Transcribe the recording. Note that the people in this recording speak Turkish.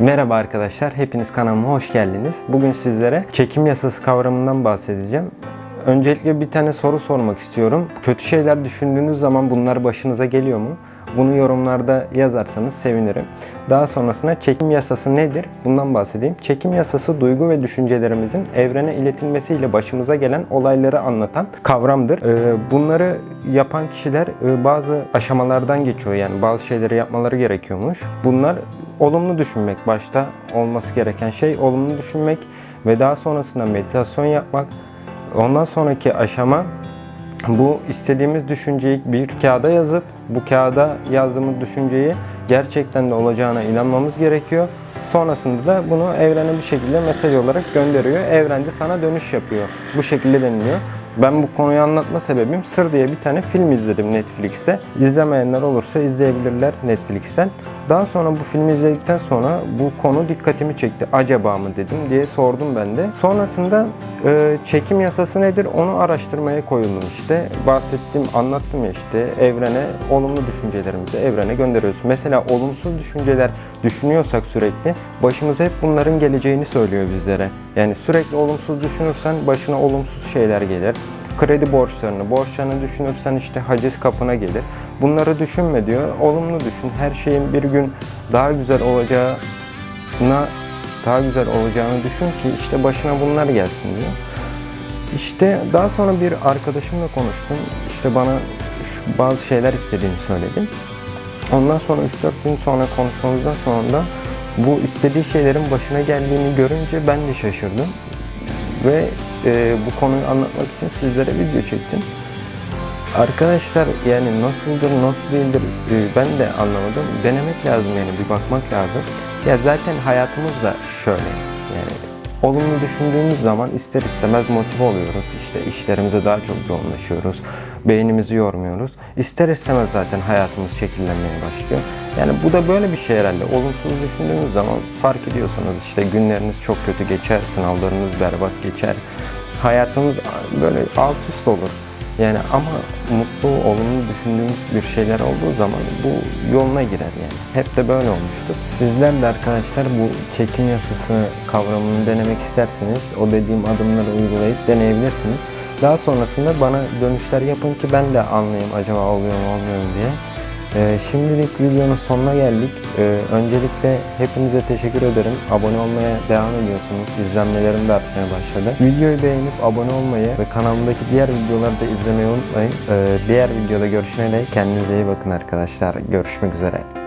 Merhaba arkadaşlar, hepiniz kanalıma hoş geldiniz. Bugün sizlere çekim yasası kavramından bahsedeceğim. Öncelikle bir tane soru sormak istiyorum. Kötü şeyler düşündüğünüz zaman bunlar başınıza geliyor mu? Bunu yorumlarda yazarsanız sevinirim. Daha sonrasında çekim yasası nedir? Bundan bahsedeyim. Çekim yasası duygu ve düşüncelerimizin evrene iletilmesiyle başımıza gelen olayları anlatan kavramdır. Ee, Bunları yapan kişiler e, bazı aşamalardan geçiyor. Yani bazı şeyleri yapmaları gerekiyormuş. Bunlar olumlu düşünmek başta olması gereken şey olumlu düşünmek ve daha sonrasında meditasyon yapmak. Ondan sonraki aşama bu istediğimiz düşünceyi bir kağıda yazıp bu kağıda yazdığımız düşünceyi gerçekten de olacağına inanmamız gerekiyor. Sonrasında da bunu evrene bir şekilde mesaj olarak gönderiyor. Evren de sana dönüş yapıyor. Bu şekilde deniliyor. Ben bu konuyu anlatma sebebim Sır diye bir tane film izledim Netflix'te. İzlemeyenler olursa izleyebilirler Netflix'ten. Daha sonra bu filmi izledikten sonra bu konu dikkatimi çekti. Acaba mı dedim diye sordum ben de. Sonrasında e, çekim yasası nedir onu araştırmaya koyuldum işte. Bahsettiğim, anlattım ya işte evrene olumlu düşüncelerimizi evrene gönderiyoruz. Mesela olumsuz düşünceler düşünüyorsak sürekli başımıza hep bunların geleceğini söylüyor bizlere. Yani sürekli olumsuz düşünürsen başına olumsuz şeyler gelir kredi borçlarını, borçlarını düşünürsen işte haciz kapına gelir. Bunları düşünme diyor. Olumlu düşün. Her şeyin bir gün daha güzel olacağına daha güzel olacağını düşün ki işte başına bunlar gelsin diyor. İşte daha sonra bir arkadaşımla konuştum. İşte bana şu bazı şeyler istediğini söyledi. Ondan sonra 3-4 gün sonra konuşmamızdan sonra da bu istediği şeylerin başına geldiğini görünce ben de şaşırdım ve e, bu konuyu anlatmak için sizlere video çektim. Arkadaşlar yani nasıldır, nasıl değildir e, ben de anlamadım. Denemek lazım yani bir bakmak lazım. Ya zaten hayatımız da şöyle yani olumlu düşündüğümüz zaman ister istemez motive oluyoruz. İşte işlerimize daha çok yoğunlaşıyoruz. Beynimizi yormuyoruz. İster istemez zaten hayatımız şekillenmeye başlıyor. Yani bu da böyle bir şey herhalde. Olumsuz düşündüğünüz zaman fark ediyorsanız işte günleriniz çok kötü geçer, sınavlarınız berbat geçer. Hayatınız böyle alt üst olur. Yani ama mutlu, olumlu düşündüğümüz bir şeyler olduğu zaman bu yoluna girer yani. Hep de böyle olmuştur. Sizler de arkadaşlar bu çekim yasası kavramını denemek isterseniz o dediğim adımları uygulayıp deneyebilirsiniz. Daha sonrasında bana dönüşler yapın ki ben de anlayayım acaba oluyor mu olmuyor mu diye. Ee, şimdilik videonun sonuna geldik. Ee, öncelikle hepinize teşekkür ederim. Abone olmaya devam ediyorsunuz. İzlenmelerim de artmaya başladı. Videoyu beğenip abone olmayı ve kanalımdaki diğer videoları da izlemeyi unutmayın. Ee, diğer videoda görüşene dek kendinize iyi bakın arkadaşlar. Görüşmek üzere.